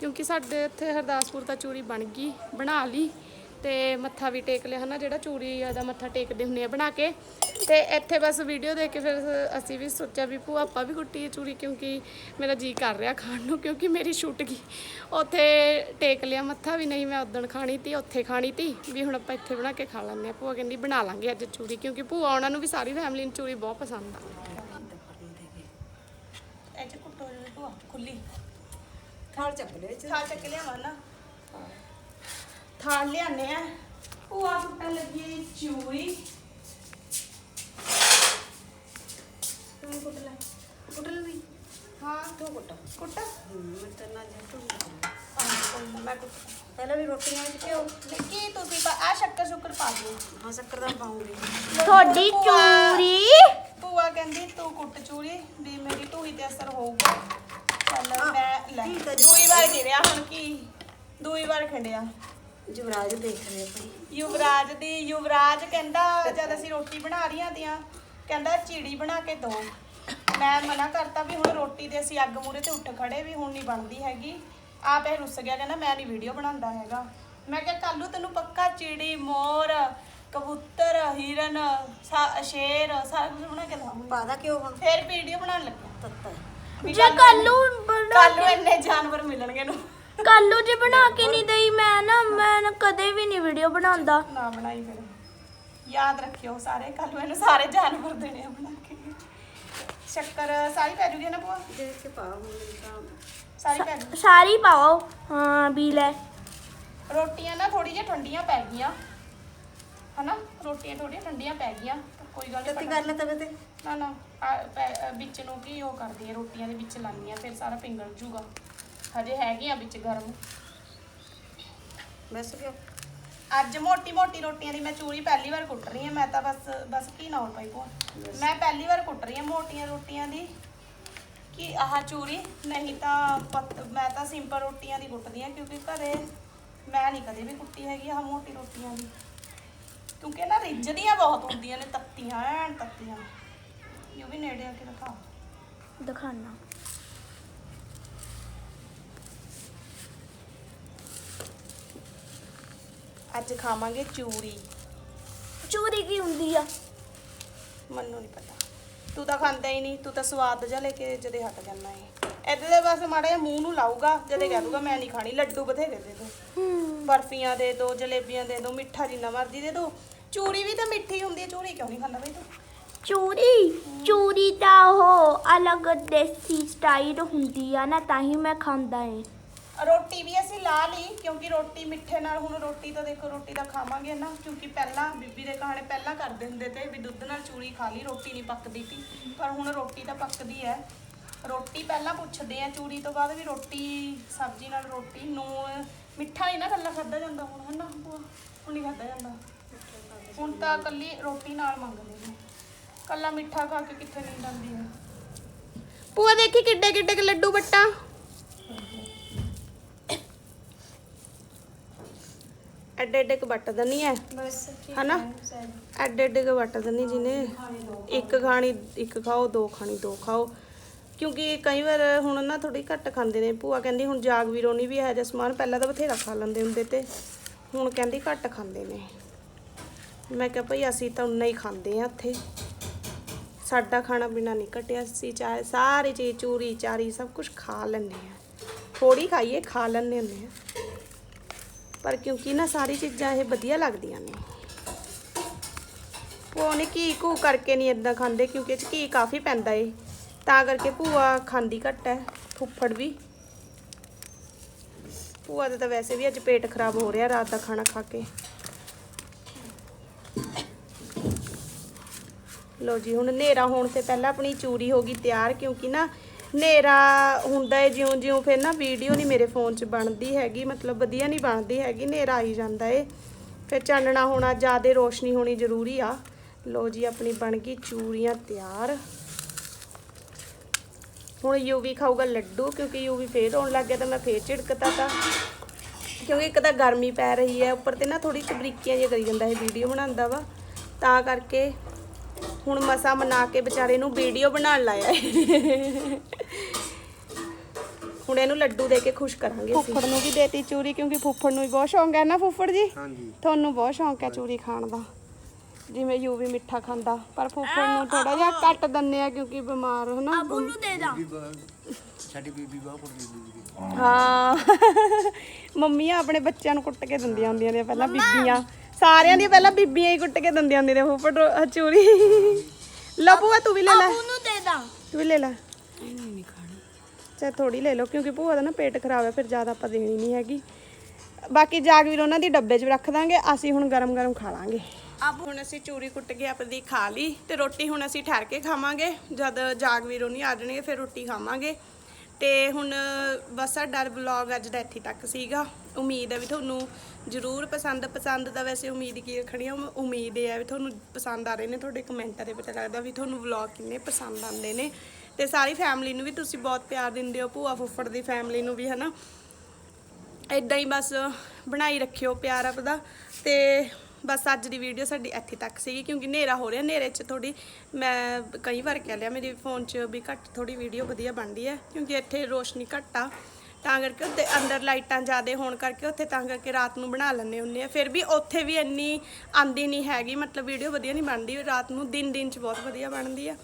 ਕਿਉਂਕਿ ਸਾਡੇ ਇੱਥੇ ਹਰਦਾਸਪੁਰ ਤਾਂ ਚੂਰੀ ਬਣ ਗਈ, ਬਣਾ ਲਈ ਤੇ ਮੱਥਾ ਵੀ ਟੇਕ ਲਿਆ ਹਨਾ, ਜਿਹੜਾ ਚੂਰੀ ਦਾ ਮੱਥਾ ਟੇਕਦੇ ਹੁੰਦੇ ਆ ਬਣਾ ਕੇ। ਤੇ ਇੱਥੇ ਬਸ ਵੀਡੀਓ ਦੇਖ ਕੇ ਫਿਰ ਅਸੀਂ ਵੀ ਸੋਚਿਆ ਵੀ ਭੂਆ ਆਪਾਂ ਵੀ ਕੁੱਟੀ ਚੂਰੀ, ਕਿਉਂਕਿ ਮੇਰਾ ਜੀ ਕਰ ਰਿਹਾ ਖਾਣ ਨੂੰ, ਕਿਉਂਕਿ ਮੇਰੀ ਛੁੱਟ ਗਈ। ਉੱਥੇ ਟੇਕ ਲਿਆ ਮੱਥਾ ਵੀ, ਨਹੀਂ ਮੈਂ ਉਦਣ ਖਾਣੀ ਤੀ, ਉੱਥੇ ਖਾਣੀ ਤੀ, ਵੀ ਹੁਣ ਆਪਾਂ ਇੱਥੇ ਬਣਾ ਕੇ ਖਾ ਲੈਂਦੇ ਆ। ਭੂਆ ਕਹਿੰਦੀ ਬਣਾ ਲਾਂਗੇ ਅੱਜ ਚੂਰੀ, ਕਿਉਂਕਿ ਭੂਆ ਉਹਨਾਂ ਨੂੰ ਵੀ ਸਾਰੀ ਫੈਮਿਲੀ ਨੂੰ ਚੂਰੀ ਬਹੁਤ ਪਸੰਦ ਆ ਇਹ ਚ ਕੁੱਟੋ ਜੀ ਭੂਆ ਖੁੱਲੀ। ਥਾਲ ਚੱਕ ਲੈ ਥਾਲ ਚੱਕ ਲਿਆਵਾਂ ਨਾ। ਥਾਲ ਲਿਆਨੇ ਆ। ਭੂਆ ਕੁੱਟਣ ਲੱਗੀ ਹੈ ਜੀ ਚੂਰੀ ਤੂੰ ਕੁੱਟ ਲੈ। ਕੁੱਟ ਲੈ ਵੀ ਹਾਂ। ਤੂੰ ਕੁੱਟ। ਕੁੱਟ। ਮੈਂ ਤਾਂ ਨਾ ਜਾ ਤੂੰ ਮੈਂ ਕੁੱਟ ਪਹਿਲਾਂ ਵੀ ਰੋਟੀਆਂ ਵਿੱਚ ਘਿਓ। ਨਿੱਕੀ ਤੁਸੀਂ ਪਾ ਆ ਸ਼ੱਕਰ ਸ਼ੁੱਕਰ ਪਾ ਦਿਓ। ਹਾਂ ਸ਼ੱਕਰ ਦਾ ਪਾਉਂਗੀ। ਤੁਹਾਡੀ ਚੂਰੀ। ਭੂਆ ਕਹਿੰਦੀ ਤੂੰ ਕੁੱਟ ਚੂਰੀ ਵੀ ਮੇਰੀ ਢੂਈ ਤੇ ਅਸਰ ਹੋਊਗਾ। ਚੱਲ ਮੈਂ ਲੈ। ਠੀਕ ਹੈ ਜੀ। ਦੂਈ ਵਾਰ ਗਿਰਿਆ ਹੁਣ ਕੀ? ਦੂਈ ਵਾਰ ਖੰਡਿਆ। ਜੁਵਰਾਜ ਦੇਖ ਰਹੇ ਭਾਈ ਯੁਵਰਾਜ ਦੀ ਯੁਵਰਾਜ ਕਹਿੰਦਾ ਜਦ ਅਸੀਂ ਰੋਟੀ ਬਣਾ ਰਹੀਆਂ ਦੀਆਂ ਕਹਿੰਦਾ ਚੀੜੀ ਬਣਾ ਕੇ ਦੋ। ਮੈਂ ਮਨਾ ਕਰਤਾ ਵੀ ਹੁਣ ਰੋਟੀ ਤੇ ਅਸੀਂ ਅੱਗ ਮੂਰੇ ਤੇ ਉੱਠ ਖੜੇ ਵੀ ਹੁਣ ਨਹੀਂ ਬਣਦੀ ਹੈਗੀ। ਆਪ ਇਹ ਰੁੱਸ ਗਿਆ ਕਹਿੰਦਾ ਮੈਂ ਨਹੀਂ ਵੀਡੀਓ ਬਣਾਉਂਦਾ ਹੈਗਾ। ਮੈਂ ਕਿਹਾ ਕੱਲੂ ਤੈਨੂੰ ਪੱਕਾ ਚਿੜੀ ਮੋਰ ਕਬੂਤਰ ਹਿਰਨ ਸਾ- ਸ਼ੇਰ ਸਾਰਾ ਕੁਝ ਬਣਾ ਕੇ ਦਵਾਂਗਾ। ਪਾਦਾ ਕਿਉਂ ਹੁਣ? ਫਿਰ ਵੀਡੀਓ ਬਣਾਉਣ ਲੱਗਿਆ। ਤੱਤਾ। ਜੇ ਕੱਲੂ ਬਣਾ ਕੱਲੂ ਇੰਨੇ ਜਾਨਵਰ ਮਿਲਣਗੇ ਨੂੰ ਕੱਲੂ ਜੇ ਬਣਾ ਕੇ ਨਹੀਂ ਦਈ ਮੈਂ ਨਾ ਮੈਂ ਨਾ ਕਦੇ ਵੀ ਨਹੀਂ ਵੀਡੀਓ ਬਣਾਉਂਦਾ। ਨਾ ਬਣਾਈ ਫਿਰ। ਯਾਦ ਰੱਖਿਓ ਸਾਰੇ ਕੱਲ ਮੈਨੂੰ ਸਾਰੇ ਜਾਨਵਰ ਦੇਣੇ ਆ ਬਣਾ ਕੇ। ਸ਼ੱਕਰ ਸਾਰੀ ਪੈ ਜੂਗੀ ਨਾ ਭੂਆ? ਦੇਖ ਕੇ ਪਾ ਹੁਣ ਤਾਂ ਸਾਰੀ ਪੈ ਜੂ ਸਾਰੀ ਪਾਓ। ਹਾਂ ਵੀ ਲੈ। ਰੋਟੀਆਂ ਨਾ ਥੋੜੀ ਜਿਹਾ ਠੰਡੀਆਂ ਪੈ ਗਈਆਂ। ਹਨਾ? ਰੋਟੀਆਂ ਥੋੜੀਆਂ ਠੰਡੀਆਂ ਪੈ ਗਈਆਂ। ਕੋਈ ਗੱਲ ਨਹੀਂ ਕਰ ਲੈ ਤਵੇ ਤੇ। ਨਾ ਨਾ। ਵਿੱਚ ਨੂੰ ਕੀ ਉਹ ਕਰਦੀ ਹੈ ਰੋਟੀਆਂ ਦੇ ਵਿੱਚ ਲਾਉਂਦੀ ਆ ਫਿਰ ਸਾਰਾ ਪਿੰਗਲ ਜੂਗਾ। ਹਜੇ ਹੈਗੀਆਂ ਵਿੱਚ ਗਰਮ। ਬਸ ਕਿਉਂ ਅੱਜ ਮੋਟੀ ਮੋਟੀ ਰੋਟੀਆਂ ਦੀ ਮੈਂ ਚੂਰੀ ਪਹਿਲੀ ਵਾਰ ਕੁੱਟ ਰਹੀ ਹਾਂ ਮੈਂ ਤਾਂ ਬਸ ਬਸ ਕੀ ਨਾ ਹੋ ਪਾਈ ਭੂਆ। ਮੈਂ ਪਹਿਲੀ ਵਾਰ ਕੁੱਟ ਰਹੀ ਹਾਂ ਮੋਟੀਆਂ ਰੋਟੀਆਂ ਦੀ। ਕਿ ਆਹ ਚੂਰੀ? ਨਹੀਂ ਤਾਂ ਮੈਂ ਤਾਂ ਸਿੰਪਲ ਰੋਟੀਆਂ ਦੀ ਕੁੱਟਦੀ ਹਾਂ ਕਿਉਂਕਿ ਘਰੇ ਮੈਂ ਨਹੀਂ ਕਦੇ ਵੀ ਕੁੱਟੀ ਹੈਗੀ ਆਹ ਮੋਟੀ ਰੋਟੀਆਂ ਦੀ। ਕਿਉਂਕਿ ਨਾ ਰਿੱਝਦੀਆਂ ਬਹੁਤ ਹੁੰਦੀਆਂ ਨੇ ਤੱਤੀਆਂ ਐਨ ਤੱਤੀਆਂ। ਇਹ ਵੀ ਨੇੜੇ ਆ ਕੇ ਦਿਖਾ ਦਿਖਾਣਾ ਅੱਜ ਖਾਵਾਂਗੇ ਚੂਰੀ। ਚੂਰੀ ਕੀ ਹੁੰਦੀ ਆ? ਮੈਨੂੰ ਨਹੀਂ ਪਤਾ। ਤੂੰ ਤਾਂ ਖਾਂਦਾ ਹੀ ਨਹੀਂ ਤੂੰ ਤਾਂ ਸਵਾਦ ਜਿਹਾ ਲੈ ਕੇ ਜਦੇ ਹਟ ਜਾਂਦਾ ਏ। ਇਹਦੇ ਦੇ ਬਸ ਮਾੜਾ ਜਿਹਾ ਮੂੰਹ ਨੂੰ ਲਾਊਗਾ ਜਦੇ ਕਹਿ ਦੂਗਾ ਮੈਂ ਨਹੀਂ ਖਾਣੀ ਲੱਡੂ ਬਥੇਰੇ ਦੇ ਦੋ। ਬਰਫੀਆਂ ਦੇ ਦੋ ਜਲੇਬੀਆਂ ਦੇ ਦੋ ਮਿੱਠਾ ਜਿੰਨਾ ਮਰਜ਼ੀ ਦੇ ਦੋ। ਚੂਰੀ ਵੀ ਤਾਂ ਮਿੱਠੀ ਹੁੰਦੀ ਹੈ ਚੂਰੀ ਕਿਉਂ ਨਹੀਂ ਖਾਂਦਾ ਬਈ ਤੂੰ? ਚੂਰੀ ਚੂਰੀ ਤਾਂ ਉਹ ਅਲੱਗ ਦੇਸੀ ਸਟਾਈਲ ਹੁੰਦੀ ਆ ਨਾ, ਤਾਂ ਹੀ ਮੈਂ ਖਾਂਦਾ ਏ। ਰੋਟੀ ਵੀ ਅਸੀਂ ਲਾ ਲਈ, ਕਿਉਂਕਿ ਰੋਟੀ ਮਿੱਠੇ ਨਾਲ, ਹੁਣ ਰੋਟੀ ਤਾਂ ਦੇਖੋ, ਰੋਟੀ ਤਾਂ ਖਾਵਾਂਗੇ ਨਾ, ਕਿਉਂਕਿ ਪਹਿਲਾਂ ਬੀਬੀ ਦੇ ਕਹਾਣੇ ਪਹਿਲਾਂ ਕਰਦੇ ਹੁੰਦੇ ਤੇ ਵੀ ਦੁੱਧ ਨਾਲ ਚੂਰੀ ਖਾ ਲਈ, ਰੋਟੀ ਨਹੀਂ ਪੱਕਦੀ ਸੀ। ਪਰ ਹੁਣ ਰੋਟੀ ਤਾਂ ਪੱਕਦੀ ਹੈ ਰੋਟੀ ਪਹਿਲਾਂ ਪੁੱਛਦੇ ਆ, ਚੂਰੀ ਤੋਂ ਬਾਅਦ ਵੀ ਰੋਟੀ, ਸਬਜ਼ੀ ਨਾਲ ਰੋਟੀ, ਨੂਣ, ਮਿੱਠਾ ਹੀ ਨਾ ਕੱਲਾ ਖਾਦਾ ਜਾਂਦਾ ਹੁਣ, ਹਨਾ? ਭੂਆ? ਹੁਣ ਨਹੀਂ ਖਾਦਾ ਜਾਂਦਾ। ਹੁਣ ਤਾਂ ਕੱਲੀ ਰੋਟੀ ਨਾਲ ਮੰਗਦੇ ਨੇ। ਕੱਲਾ ਮਿੱਠਾ ਖਾ ਕੇ ਕਿੱਥੇ ਨੀਂਦ ਆਉਂਦੀ ਹੈ ਭੂਆ ਦੇਖੀ ਕਿੱਡੇ ਕਿੱਡੇ ਕੁ ਲੱਡੂ ਬੱਟਾ? ਐਡੇ ਐਡੇ ਕ ਵੱਟ ਦਨੀ ਹੈ ਬਸ ਹਨਾ? ਐਡੇ ਐਡੇ ਕ ਵੱਟ ਦਨੀ ਜਿਹਨੇ ਇੱਕ ਖਾਣੀ ਇੱਕ ਖਾਓ ਦੋ ਖਾਣੀ ਦੋ ਖਾਓ। ਕਿਉਂਕਿ ਕਈ ਵਾਰ ਹੁਣ ਨਾ ਥੋੜੀ ਘੱਟ ਖਾਂਦੇ ਨੇ। ਭੂਆ ਕਹਿੰਦੀ ਹੁਣ ਜਾਗਵੀਰ ਹੋਣੀ ਵੀ ਇਹੋ ਜਿਹਾ ਸਮਾਨ ਪਹਿਲਾਂ ਤਾਂ ਬਥੇਰਾ ਖਾ ਲੈਂਦੇ ਹੁੰਦੇ ਤੇ। ਹੁਣ ਕਹਿੰਦੀ ਘੱਟ ਖਾਂਦੇ ਨੇ। ਮੈਂ ਕਿਹਾ ਭਈ ਅਸੀਂ ਤਾਂ ਉਨਾ ਹੀ ਖਾਂਦੇ ਆ ਇੱਥੇ। ਸਾਡਾ ਖਾਣਾ ਪੀਣਾ ਨਹੀਂ ਘਟਿਆ ਅਸੀਂ ਚਾਹੇ ਸਾਰੀ ਚੀਜ਼, ਚੂਰੀ, ਚਾਰੀ ਸਭ ਕੁਝ ਖਾ ਲੈਂਦੇ ਆ ਥੋੜੀ ਖਾਈਏ, ਖਾ ਲੈਂਦੇ ਹੁੰਦੇ ਆ ਪਰ ਕਿਉਂਕਿ ਨਾ ਸਾਰੀ ਚੀਜ਼ਾਂ ਇਹ ਵਧੀਆ ਲੱਗਦੀਆਂ ਨੇ। ਉਹ ਨੇ ਘੀ ਘੂ ਕਰਕੇ ਨਹੀਂ ਇਦਾਂ ਖਾਂਦੇ, ਕਿਉਂਕਿ ਇਹ ਚ ਘੀ ਕਾਫੀ ਪੈਂਦਾ ਏ। ਤਾਂ ਕਰਕੇ ਭੂਆ ਖਾਂਦੀ ਘੱਟ ਹੈ, ਫੁੱਫੜ ਵੀ। ਭੂਆ ਦਾ ਤਾਂ ਵੈਸੇ ਵੀ ਅੱਜ ਪੇਟ ਖਰਾਬ ਹੋ ਰਿਹਾ ਰਾਤ ਦਾ ਖਾਣਾ ਖਾ ਕੇ। ਲੋ ਜੀ, ਹੁਣ ਹਨੇਰਾ ਹੋਣ ਤੋਂ ਪਹਿਲਾਂ ਆਪਣੀ ਚੂਰੀ ਹੋ ਗਈ ਤਿਆਰ, ਕਿਉਂਕਿ ਨਾ ਹਨੇਰਾ ਹੁੰਦਾ ਹੈ ਜਿਉਂ ਜਿਉਂ ਫਿਰ ਨਾ ਵੀਡੀਓ ਨਹੀਂ ਮੇਰੇ ਫੋਨ 'ਚ ਬਣਦੀ ਹੈਗੀ, ਮਤਲਬ ਵਧੀਆ ਨਹੀਂ ਬਣਦੀ ਹੈਗੀ, ਹਨੇਰਾ ਆਈ ਜਾਂਦਾ ਏ। ਫਿਰ ਚਾਨਣਾ ਹੋਣਾ ਜ਼ਿਆਦਾ ਰੋਸ਼ਨੀ ਹੋਣੀ ਜ਼ਰੂਰੀ ਆ। ਲੋ ਜੀ, ਆਪਣੀ ਬਣ ਗਈ ਚੂਰੀਆਂ ਤਿਆਰ। ਹੁਣ ਯੂਵੀ ਖਾਊਗਾ ਲੱਡੂ, ਕਿਉਂਕਿ ਯੂਵੀ ਫੇਰ ਆਉਣ ਲੱਗ ਗਿਆ ਤਾਂ ਮੈਂ ਫੇਰ ਝਿੜਕਤਾ ਤਾ। ਕਿਉਂਕਿ ਇੱਕ ਤਾਂ ਗਰਮੀ ਪੈ ਰਹੀ ਹੈ, ਉੱਪਰ ਤੇ ਨਾ ਥੋੜੀ ਚਬਰੀਕੀਆਂ ਜਿਹੀਆਂ ਕਰੀ ਜਾਂਦਾ ਇਹ ਵੀਡੀਓ ਬਣਾਉਂਦਾ ਵਾ। ਤਾਂ ਕਰਕੇ ਹੁਣ ਮਸਾ ਮਨਾ ਕੇ ਵਿਚਾਰੇ ਨੂੰ ਵੀਡੀਓ ਬਣਾਉਣ ਲਾਇਆ। ਹੁਣ ਇਹਨੂੰ ਲੱਡੂ ਦੇ ਕੇ ਖੁਸ਼ ਕਰਾਂਗੇ ਫੁੱਫੜ ਨੂੰ ਵੀ ਦੇਤੀ ਚੂਰੀ ਕਿਉਂਕਿ ਫੁੱਫੜ ਨੂੰ ਵੀ ਬਹੁਤ ਸ਼ੌਂਕ ਹੈ ਨਾ ਫੁੱਫੜ ਜੀ? ਹਾਂਜੀ। ਤੁਹਾਨੂੰ ਬਹੁਤ ਸ਼ੌਂਕ ਹੈ ਚੂਰੀ ਖਾਣ ਦਾ। ਜਿਵੇਂ ਯੂ ਵੀ ਮਿੱਠਾ ਖਾਂਦਾ ਪਰ ਫੁੱਫੜ ਨੂੰ ਥੋੜਾ ਜਿਹਾ ਘੱਟ ਦਿੰਨੇ ਆ ਕਿਉਂਕਿ ਬਿਮਾਰ ਹੋ ਨਾ ਅਬੂ ਨੂੰ ਦੇ ਦਾਂ। ਬੀਬੀ ਸਾਡੀ ਬੀਬੀ ਬਹੁਤ ਕੁੱਟਦੀ ਸੀ ਹਾਂ। ਮੰਮੀਆਂ ਆਪਣੇ ਬੱਚਿਆਂ ਨੂੰ ਕੁੱਟ ਕੇ ਦਿੰਦੀਆਂ ਹੁੰਦੀਆਂ ਨੇ ਪਹਿਲਾਂ ਬੀਬੀਆਂ। ਸਾਰਿਆਂ ਦੀ ਪਹਿਲਾਂ ਬੀਬੀਆਂ ਹੀ ਕੁੱਟ ਕੇ ਦਿੰਦੀਆਂ ਹੁੰਦੀਆਂ ਨੇ ਫੁੱਫੜ ਰੋ- ਚੂਰੀ। ਲੱਭੂਆ ਤੂੰ ਵੀ ਲੈ ਲੈ। ਅਬੂ ਨੂੰ ਦੇ ਦਾਂ। ਤੂੰ ਵੀ ਲੈ ਲੈ। ਨਹੀਂ ਚਾਹੇ ਥੋੜੀ ਲੈ ਲਓ ਕਿਉਂਕਿ ਭੂਆ ਦਾ ਨਾ ਪੇਟ ਖਰਾਬ ਹੈ ਫਿਰ ਜ਼ਿਆਦਾ ਆਪਾਂ ਦੇਣੀ ਨਹੀਂ ਹੈਗੀ। ਬਾਕੀ ਜਾਗਵੀਰ ਉਹਨਾਂ ਦੀ ਡੱਬੇ 'ਚ ਰੱਖ ਦਾਂਗੇ ਅਸੀਂ ਹੁਣ ਗਰਮ ਗਰਮ ਖਾ ਲਾਂਗੇ। ਅਬ ਹੁਣ ਅਸੀਂ ਚੂਰੀ ਕੁੱਟ ਕੇ ਆਪਣੀ ਖਾ ਲਈ ਤੇ ਰੋਟੀ ਹੁਣ ਅਸੀਂ ਠਹਿਰ ਕੇ ਖਾਵਾਂਗੇ। ਜਦ ਜਾਗਵੀਰ ਉਹਨੀ ਆ ਜਾਣਗੇ ਫਿਰ ਰੋਟੀ ਖਾਵਾਂਗੇ। ਤੇ ਹੁਣ ਬਸ ਸਾਡਾ ਵਲੌਗ ਅੱਜ ਦਾ ਇੱਥੇ ਤੱਕ ਸੀਗਾ। ਉਮੀਦ ਹੈ ਵੀ ਤੁਹਾਨੂੰ ਜ਼ਰੂਰ ਪਸੰਦ ਪਸੰਦ ਦਾ ਵੈਸੇ ਉਮੀਦ ਕੀ ਰੱਖਣੀ ਆ ਉਮੀਦ ਇਹ ਹੈ ਵੀ ਤੁਹਾਨੂੰ ਪਸੰਦ ਆ ਰਹੇ ਨੇ, ਤੁਹਾਡੇ ਕਮੈਂਟਾਂ ਦੇ ਪਤਾ ਲੱਗਦਾ ਵੀ ਤੁਹਾਨੂੰ ਵਲੌਗ ਕਿੰਨੇ ਪਸੰਦ ਆਉਂਦੇ ਨੇ। ਤੇ ਸਾਰੀ ਫੈਮਿਲੀ ਨੂੰ ਵੀ ਤੁਸੀਂ ਬਹੁਤ ਪਿਆਰ ਦਿੰਦੇ ਹੋ, ਭੂਆ ਫੁੱਫੜ ਦੀ ਫੈਮਿਲੀ ਨੂੰ ਵੀ, ਹਨਾ? ਇਦਾਂ ਹੀ ਬਸ ਬਣਾਈ ਰੱਖਿਓ ਪਿਆਰ ਆਪਦਾ ਤੇ ਬਸ ਅੱਜ ਦੀ ਵੀਡੀਓ ਸਾਡੀ ਇੱਥੇ ਤੱਕ ਸੀਗੀ, ਕਿਉਂਕਿ ਹਨੇਰਾ ਹੋ ਰਿਹਾ, ਹਨੇਰੇ 'ਚ ਥੋੜੀ ਮੈਂ ਕਈ ਵਾਰ ਕਹਿ ਲਿਆ, ਮੇਰੀ ਫੋਨ 'ਚ ਵੀ ਘੱਟ ਥੋੜੀ ਵੀਡੀਓ ਵਧੀਆ ਬਣਦੀ ਹੈ, ਕਿਉਂਕਿ ਇੱਥੇ ਰੋਸ਼ਨੀ ਘੱਟ ਆ। ਤਾਂ ਕਰਕੇ ਉੱਤੇ ਅੰਦਰ ਲਾਈਟਾਂ ਜ਼ਿਆਦਾ ਹੋਣ ਕਰਕੇ ਉੱਥੇ ਤਾਂ ਕਰਕੇ ਰਾਤ ਨੂੰ ਬਣਾ ਲੈਂਦੇ ਹੁੰਦੇ ਆ। ਫਿਰ ਵੀ ਉੱਥੇ ਵੀ ਇੰਨੀ ਆਂਦੀ ਨਹੀਂ ਹੈਗੀ, ਮਤਲਬ ਵੀਡੀਓ ਵਧੀਆ ਨਹੀਂ ਬਣਦੀ, ਰਾਤ ਨੂੰ ਦਿਨ ਦਿਨ 'ਚ ਬਹੁਤ ਵਧੀਆ ਬਣਦੀ ਆ।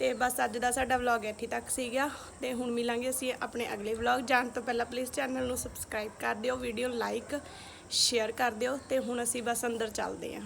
ਤੇ ਬਸ ਅੱਜ ਦਾ ਸਾਡਾ ਵਲੌਗ ਇੱਥੇ ਤੱਕ ਸੀਗਾ ਤੇ ਹੁਣ ਮਿਲਾਂਗੇ ਅਸੀਂ ਆਪਣੇ ਅਗਲੇ ਵਲੌਗ ਜਾਣ ਤੋਂ ਪਹਿਲਾਂ ਪਲੀਜ਼ ਚੈਨਲ ਨੂੰ ਸਬਸਕ੍ਰਾਈਬ ਕਰ ਦਿਓ ਵੀਡੀਓ ਲਾਈਕ ਸ਼ੇਅਰ ਕਰ ਦਿਓ ਤੇ ਹੁਣ ਅਸੀਂ ਬਸ ਅੰਦਰ ਚੱਲਦੇ ਹਾਂ।